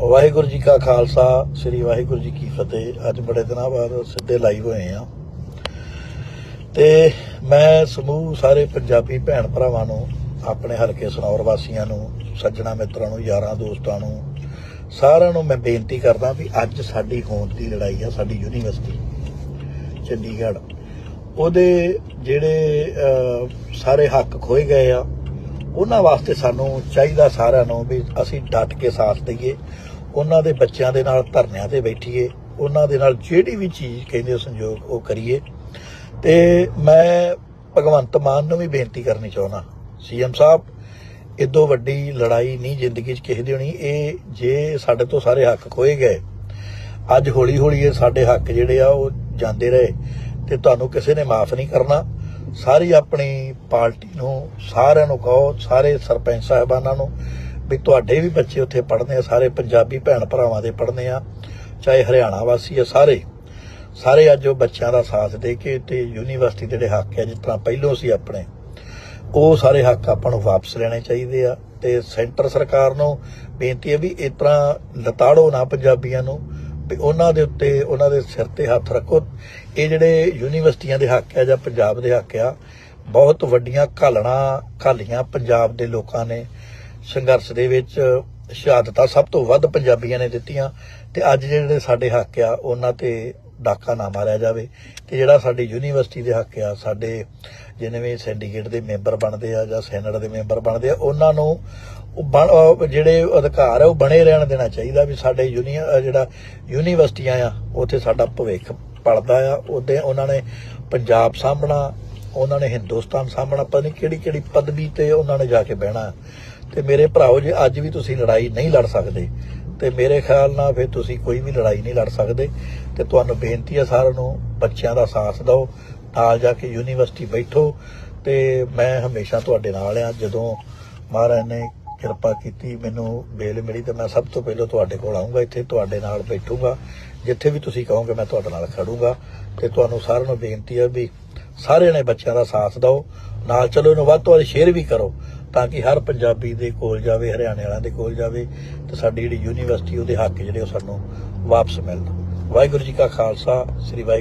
ਵਾਹਿਗੁਰੂ ਜੀ ਕਾ ਖਾਲਸਾ, ਸ੍ਰੀ ਵਾਹਿਗੁਰੂ ਜੀ ਕੀ ਫਤਿਹ। ਅੱਜ ਬੜੇ ਦਿਨਾਂ ਬਾਅਦ ਸਿੱਧੇ ਲਾਈਵ ਹੋਏ ਆ ਤੇ ਮੈਂ ਸਮੂਹ ਸਾਰੇ ਪੰਜਾਬੀ ਭੈਣ ਭਰਾਵਾਂ ਨੂੰ, ਆਪਣੇ ਹਲਕੇ ਸਨੌਰ ਵਾਸੀਆਂ ਨੂੰ, ਸੱਜਣਾ ਮਿੱਤਰਾਂ ਨੂੰ, ਯਾਰਾਂ ਦੋਸਤਾਂ ਨੂੰ, ਸਾਰਿਆਂ ਨੂੰ ਮੈਂ ਬੇਨਤੀ ਕਰਦਾ ਵੀ ਅੱਜ ਸਾਡੀ ਹੋਂਦ ਦੀ ਲੜਾਈ ਆ, ਸਾਡੀ ਯੂਨੀਵਰਸਿਟੀ, ਚੰਡੀਗੜ੍ਹ। ਉਹਦੇ ਜਿਹੜੇ ਸਾਰੇ ਹੱਕ ਖੋਏ ਗਏ ਆ, ਉਹਨਾਂ ਵਾਸਤੇ ਸਾਨੂੰ ਚਾਹੀਦਾ ਸਾਰਿਆਂ ਨੂੰ ਵੀ ਅਸੀਂ ਡਟ ਕੇ ਸਾਥ ਦਈਏ। ਉਹਨਾਂ ਦੇ ਬੱਚਿਆਂ ਦੇ ਨਾਲ ਧਰਨਿਆਂ ਤੇ ਬੈਠੀਏ, ਉਹਨਾਂ ਦੇ ਨਾਲ ਜਿਹੜੀ ਵੀ ਚੀਜ਼ ਕਹਿੰਦੇ ਸੰਯੋਗ, ਉਹ ਕਰੀਏ। ਤੇ ਮੈਂ ਭਗਵੰਤ ਮਾਨ ਨੂੰ ਵੀ ਬੇਨਤੀ ਕਰਨੀ ਚਾਹੁੰਦਾ। ਸੀਐਮ ਸਾਹਿਬ, ਇਦੋਂ ਵੱਡੀ ਲੜਾਈ ਨਹੀਂ ਜ਼ਿੰਦਗੀ 'ਚ ਕਿਸੇ ਦੀ ਹੋਣੀ। ਇਹ ਜੇ ਸਾਡੇ ਤੋਂ ਸਾਰੇ ਹੱਕ ਖੋਏ ਗਏ, ਅੱਜ ਹੌਲੀ ਹੌਲੀ ਇਹ ਸਾਡੇ ਹੱਕ ਜਿਹੜੇ ਆ, ਉਹ ਜਾਂਦੇ ਰਹੇ। ਤੇ ਤੁਹਾਨੂੰ ਕਿਸੇ ਨੇ ਮਾਫ ਨਹੀਂ ਕਰਨਾ। ਸਾਰੀ ਆਪਣੀ ਪਾਰਟੀ ਨੂੰ, ਸਾਰਿਆਂ ਨੂੰ ਕਹੋ, ਸਾਰੇ ਸਰਪੰਚ ਸਾਹਿਬਾਨਾਂ ਨੂੰ ਵੀ ਤੁਹਾਡੇ ਵੀ ਬੱਚੇ ਉੱਥੇ ਪੜ੍ਹਦੇ ਆ, ਸਾਰੇ ਪੰਜਾਬੀ ਭੈਣ ਭਰਾਵਾਂ ਦੇ ਪੜ੍ਹਦੇ ਆ, ਚਾਹੇ ਹਰਿਆਣਾ ਵਾਸੀ ਆ ਸਾਰੇ। ਸਾਰੇ ਅੱਜ ਉਹ ਬੱਚਿਆਂ ਦਾ ਸਾਥ ਦੇ ਕੇ ਤੇ ਯੂਨੀਵਰਸਿਟੀ ਦੇ ਜਿਹੜੇ ਹੱਕ ਆ, ਜਿਸ ਤਰ੍ਹਾਂ ਪਹਿਲੋਂ ਸੀ ਆਪਣੇ, ਉਹ ਸਾਰੇ ਹੱਕ ਆਪਾਂ ਨੂੰ ਵਾਪਸ ਲੈਣੇ ਚਾਹੀਦੇ ਆ। ਤੇ ਸੈਂਟਰ ਸਰਕਾਰ ਨੂੰ ਬੇਨਤੀ ਹੈ ਵੀ ਇਸ ਤਰ੍ਹਾਂ ਲਤਾੜੋ ਨਾ ਪੰਜਾਬੀਆਂ ਨੂੰ, ਵੀ ਉਹਨਾਂ ਦੇ ਉੱਤੇ, ਉਹਨਾਂ ਦੇ ਸਿਰ ਤੇ ਹੱਥ ਰੱਖੋ। ਇਹ ਜਿਹੜੇ ਯੂਨੀਵਰਸਿਟੀਆਂ ਦੇ ਹੱਕ ਆ ਜਾਂ ਪੰਜਾਬ ਦੇ ਹੱਕ ਆ, ਬਹੁਤ ਵੱਡੀਆਂ ਘਾਲਣਾ, ਘਾਲੀਆਂ ਪੰਜਾਬ ਦੇ ਲੋਕਾਂ ਨੇ। ਸੰਘਰਸ਼ ਦੇ ਵਿੱਚ ਸ਼ਹਾਦਤਾਂ ਸਭ ਤੋਂ ਵੱਧ ਪੰਜਾਬੀਆਂ ਨੇ ਦਿੱਤੀਆਂ ਤੇ ਅੱਜ ਜਿਹੜੇ ਸਾਡੇ ਹੱਕ ਆ, ਉਹਨਾਂ ਤੇ ਡਾਕਾ ਨਾ ਮਾਰਿਆ ਜਾਵੇ ਤੇ ਜਿਹੜਾ ਸਾਡੀ ਯੂਨੀਵਰਸਿਟੀ ਦੇ ਹੱਕ ਆ, ਸਾਡੇ ਜਿਵੇਂ ਵੀ ਸਿੰਡੀਕੇਟ ਦੇ ਮੈਂਬਰ ਬਣਦੇ ਆ ਜਾਂ ਸੈਨੇਟ ਦੇ ਮੈਂਬਰ ਬਣਦੇ ਆ, ਉਹਨਾਂ ਨੂੰ ਉਹ ਬਣ- ਜਿਹੜੇ ਅਧਿਕਾਰ ਆ, ਉਹ ਬਣੇ ਰਹਿਣ ਦੇਣਾ ਚਾਹੀਦਾ ਵੀ ਸਾਡੇ ਯੂਨੀਅਨ ਜਿਹੜਾ ਯੂਨੀਵਰਸਿਟੀਆਂ ਆ, ਉੱਥੇ ਸਾਡਾ ਭਵਿੱਖ ਪੜਦਾ ਆ, ਉਹਦੇ, ਉਹਨਾਂ ਨੇ ਪੰਜਾਬ ਸਾਂਭਣਾ ਉਹਨਾਂ ਨੇ ਹਿੰਦੁਸਤਾਨ ਸਾਹਮਣਾ ਪਤਾ ਨਹੀਂ ਕਿਹੜੀ ਕਿਹੜੀ ਪਦਵੀ ਤੇ ਉਹਨਾਂ ਨੇ ਜਾ ਕੇ ਬਹਿਣਾ। ਤੇ ਮੇਰੇ ਭਰਾਓ ਜੇ ਅੱਜ ਵੀ ਤੁਸੀਂ ਲੜਾਈ ਨਹੀਂ ਲੜ ਸਕਦੇ, ਤੇ ਮੇਰੇ ਖਿਆਲ ਨਾਲ ਫਿਰ ਤੁਸੀਂ ਕੋਈ ਵੀ ਲੜਾਈ ਨਹੀਂ ਲੜ ਸਕਦੇ। ਤੇ ਤੁਹਾਨੂੰ ਬੇਨਤੀ ਹੈ ਸਾਰਿਆਂ ਨੂੰ, ਬੱਚਿਆਂ ਦਾ ਸਾਥ ਦਿਓ, ਨਾਲ ਜਾ ਕੇ ਯੂਨੀਵਰਸਿਟੀ ਬੈਠੋ। ਤੇ ਮੈਂ ਹਮੇਸ਼ਾ ਤੁਹਾਡੇ ਨਾਲ ਆ। ਜਦੋਂ ਮਹਾਰਾਜ ਨੇ ਕਿਰਪਾ ਕੀਤੀ ਮੈਨੂੰ ਬੇਲ ਮਿਲੀ, ਤੇ ਮੈਂ ਸਭ ਤੋਂ ਪਹਿਲਾਂ ਤੁਹਾਡੇ ਕੋਲ ਆਉਂਗਾ ਇੱਥੇ ਤੁਹਾਡੇ ਨਾਲ ਬੈਠੂਗਾ। ਜਿੱਥੇ ਵੀ ਤੁਸੀਂ ਕਹੋਗੇ ਮੈਂ ਤੁਹਾਡੇ ਨਾਲ ਖੜੂਗਾ। ਤੇ ਤੁਹਾਨੂੰ ਸਾਰਿਆਂ ਨੂੰ ਬੇਨਤੀ ਹੈ ਵੀ ਸਾਰਿਆਂ ਨੇ ਬੱਚਿਆਂ ਦਾ ਸਾਥ ਦਿਓ। ਨਾਲ ਚਲੋ ਇਹਨੂੰ ਵੱਧ ਤੋਂ ਵੱਧ ਸ਼ੇਅਰ ਵੀ ਕਰੋ, ਤਾਂ ਕਿ ਹਰ ਪੰਜਾਬੀ ਦੇ ਕੋਲ ਜਾਵੇ, ਹਰਿਆਣੇ ਵਾਲਿਆਂ ਦੇ ਕੋਲ ਜਾਵੇ, ਤੇ ਸਾਡੀ ਜਿਹੜੀ ਯੂਨੀਵਰਸਿਟੀ, ਉਹਦੇ ਹੱਕ ਜਿਹੜੇ ਉਹ ਸਾਨੂੰ ਵਾਪਸ ਮਿਲਣ। ਵਾਹਿਗੁਰੂ ਜੀ ਕਾ ਖਾਲਸਾ, ਸ੍ਰੀ ਵਾਹਿਗੁਰੂ